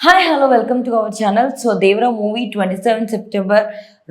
Hi hello welcome to our channel so Devara movie twenty seven September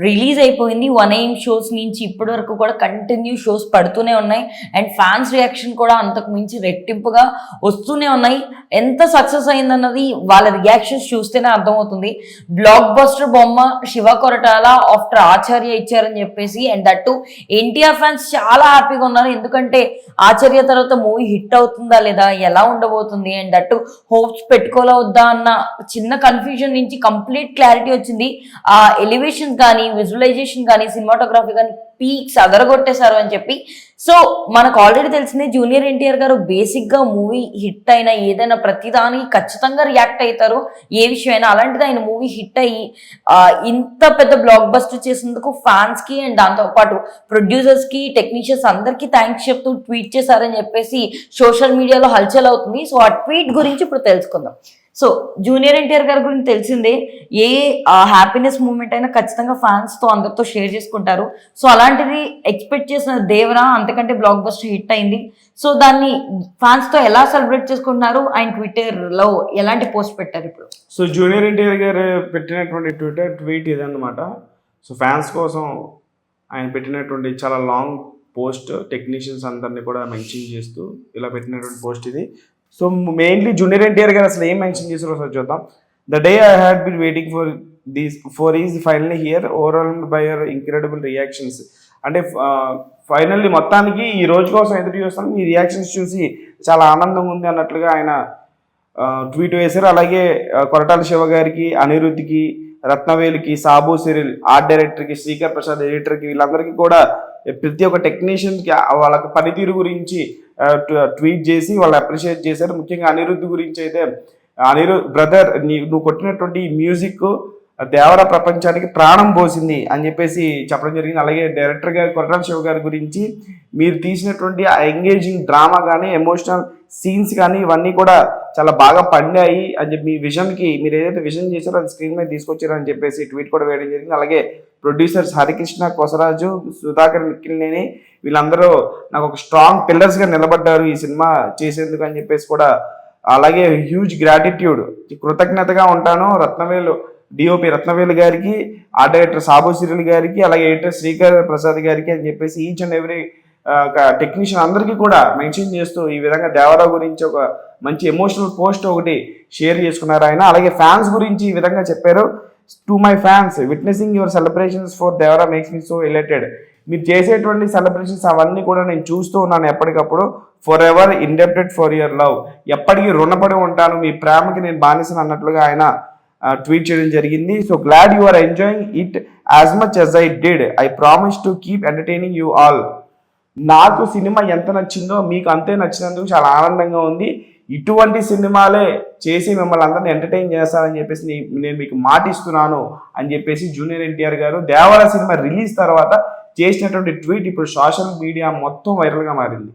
release అయిపోయింది. One AM shows నుంచి ఇప్పటి వరకు కూడా continue shows పడుతూనే ఉన్నాయి. అండ్ ఫ్యాన్స్ రియాక్షన్ కూడా అంతకు మించి రెట్టింపుగా వస్తూనే ఉన్నాయి. ఎంత సక్సెస్ అయిందన్నది వాళ్ళ రియాక్షన్స్ చూస్తేనే అర్థమవుతుంది. బ్లాక్ బస్టర్ బొమ్మ శివ కొరటాల ఆఫ్టర్ ఆచార్య ఇచ్చారని చెప్పేసి అండ్ దట్టు ఎన్టీఆర్ ఫ్యాన్స్ చాలా హ్యాపీగా ఉన్నారు. ఎందుకంటే ఆచార్య తర్వాత మూవీ హిట్ అవుతుందా లేదా ఎలా ఉండబోతుంది అండ్ దట్టు హోప్స్ పెట్టుకోలేవద్దా అన్న చిన్న కన్ఫ్యూజన్ నుంచి కంప్లీట్ క్లారిటీ వచ్చింది. ఆ ఎలివేషన్ కానీ విజువలైజేషన్ కానీ సినిమాటోగ్రఫీ కానీ పీక్స్ అదరగొట్టేశారు అని చెప్పి సో మనకు ఆల్రెడీ తెలిసిందే జూనియర్ ఎన్టీఆర్ గారు బేసిక్గా మూవీ హిట్ అయినా ఏదైనా ప్రతిదానికి ఖచ్చితంగా రియాక్ట్ అవుతారు. ఏ విషయమైనా అలాంటిది ఆయన మూవీ హిట్ అయ్యి ఇంత పెద్ద బ్లాక్ బస్టర్ చేసినందుకు ఫ్యాన్స్కి అండ్ దాంతో పాటు కి టెక్నీషియన్స్ అందరికీ థ్యాంక్స్ చెప్తూ ట్వీట్ చేశారని చెప్పేసి సోషల్ మీడియాలో హల్చల్ అవుతుంది. సో ఆ ట్వీట్ గురించి ఇప్పుడు తెలుసుకుందాం. సో జూనియర్ ఎన్టీఆర్ గారి గురించి తెలిసిందే ఏ హ్యాపీనెస్ మూమెంట్ అయినా ఖచ్చితంగా ఫ్యాన్స్తో అందరితో షేర్ చేసుకుంటారు. సో అలాంటిది ఎక్స్పెక్ట్ చేసిన దేవరా అంతకంటే బ్లాక్ బస్టర్ హిట్ అయింది. సో దాన్ని ఫ్యాన్స్తో ఎలా సెలబ్రేట్ చేసుకుంటున్నారు? ఆయన ట్విట్టర్లో ఎలాంటి పోస్ట్ పెట్టారు ఇప్పుడు? సో జూనియర్ ఎన్టీఆర్ గారు పెట్టినటువంటి ట్విట్టర్ ట్వీట్ ఇదన్నమాట. సో ఫ్యాన్స్ కోసం ఆయన పెట్టినటువంటి చాలా లాంగ్ పోస్ట్ టెక్నీషియన్స్ అందరినీ కూడా మెన్షన్ చేస్తూ ఇలా పెట్టినటువంటి పోస్ట్ ఇది. సో మెయిన్లీ జూనియర్ ఎన్టీఆర్ గారు అసలు ఏం మెన్షన్ చేశారో సార్ చూద్దాం. The day I had been waiting for these for is final here overall by your incredible reactions అంటే ఫైనల్లీ మొత్తానికి ఈ రోజు కోసం ఎదురు చూస్తాను మీ రియాక్షన్స్ చూసి చాలా ఆనందంగా ఉంది అన్నట్లుగా ఆయన ట్వీట్ వేశారు. అలాగే కొరటాల శివ గారికి అనిరుద్ధికి రత్నవేలికి సాబు సిరిల్ ఆర్ట్ డైరెక్టర్కి శ్రీకర్ ప్రసాద్ ఎడిటర్కి వీళ్ళందరికీ కూడా ప్రతి ఒక్క టెక్నీషియన్కి వాళ్ళ పనితీరు గురించి ట్వీట్ చేసి వాళ్ళు అప్రిషియేట్ చేశారు. ముఖ్యంగా అనిరుద్ధి గురించి అయితే అనిరు బ్రదర్ నీ నువ్వు కొట్టినటువంటి మ్యూజిక్ దేవర ప్రపంచానికి ప్రాణం పోసింది అని చెప్పేసి చెప్పడం జరిగింది. అలాగే డైరెక్టర్ గారు కొరటాల శివ గారి గురించి మీరు తీసినటువంటి ఆ ఎంగేజింగ్ డ్రామా కానీ ఎమోషనల్ సీన్స్ కానీ ఇవన్నీ కూడా చాలా బాగా పండాయి అని చెప్పి మీ విజన్కి మీరు ఏదైతే విజన్ చేశారో అది స్క్రీన్ మీద తీసుకొచ్చారని చెప్పేసి ట్వీట్ కూడా వేయడం జరిగింది. అలాగే ప్రొడ్యూసర్స్ హరికృష్ణ కొసరాజు సుధాకర్ మిక్కిలినేని వీళ్ళందరూ నాకు ఒక స్ట్రాంగ్ పిల్లర్స్గా నిలబడ్డారు ఈ సినిమా చేసేందుకు అని చెప్పేసి కూడా అలాగే హ్యూజ్ గ్రాటిట్యూడ్. కృతజ్ఞతగా ఉంటాను. రత్నవేలు డిఓపి రత్నవేలు గారికి ఆర్ట్ డైరెక్టర్ సాబు సిరిల్ గారికి అలాగే ఎడిటర్ శ్రీకర్ ప్రసాద్ గారికి అని చెప్పేసి ఈచ్ అండ్ ఎవ్రీ టెక్నీషియన్ అందరికీ కూడా మెన్షన్ చేస్తూ ఈ విధంగా దేవరావు గురించి ఒక మంచి ఎమోషనల్ పోస్ట్ ఒకటి షేర్ చేసుకున్నారు ఆయన. అలాగే ఫ్యాన్స్ గురించి ఈ విధంగా చెప్పారు. To my fans witnessing your celebrations for Devara makes me so related మీరు చేసేటువంటి సెలబ్రేషన్స్ అవన్నీ కూడా నేను చూస్తూ ఉన్నాను ఎప్పటికప్పుడు. Forever indebted for your love ఎప్పటికీ రుణపడి ఉంటాను. మీ ప్రేమకి నేను బానిసను అన్నట్లుగా ఆయన ట్వీట్ చేయడం జరిగింది. So glad you are enjoying it as much as I did I promise to keep entertaining you all నాకు సినిమా ఎంత నచ్చిందో మీకు అంతే నచ్చినందుకు చాలా ఆనందంగా ఉంది. ఇటువంటి సినిమాలే చేసి మిమ్మల్ని అందరిని ఎంటర్టైన్ చేస్తానని చెప్పేసి నేను మీకు మాట ఇస్తున్నాను అని చెప్పేసి జూనియర్ ఎన్టీఆర్ గారు దేవర సినిమా రిలీజ్ తర్వాత చేసినటువంటి ట్వీట్ ఇప్పుడు సోషల్ మీడియా మొత్తం వైరల్గా మారింది.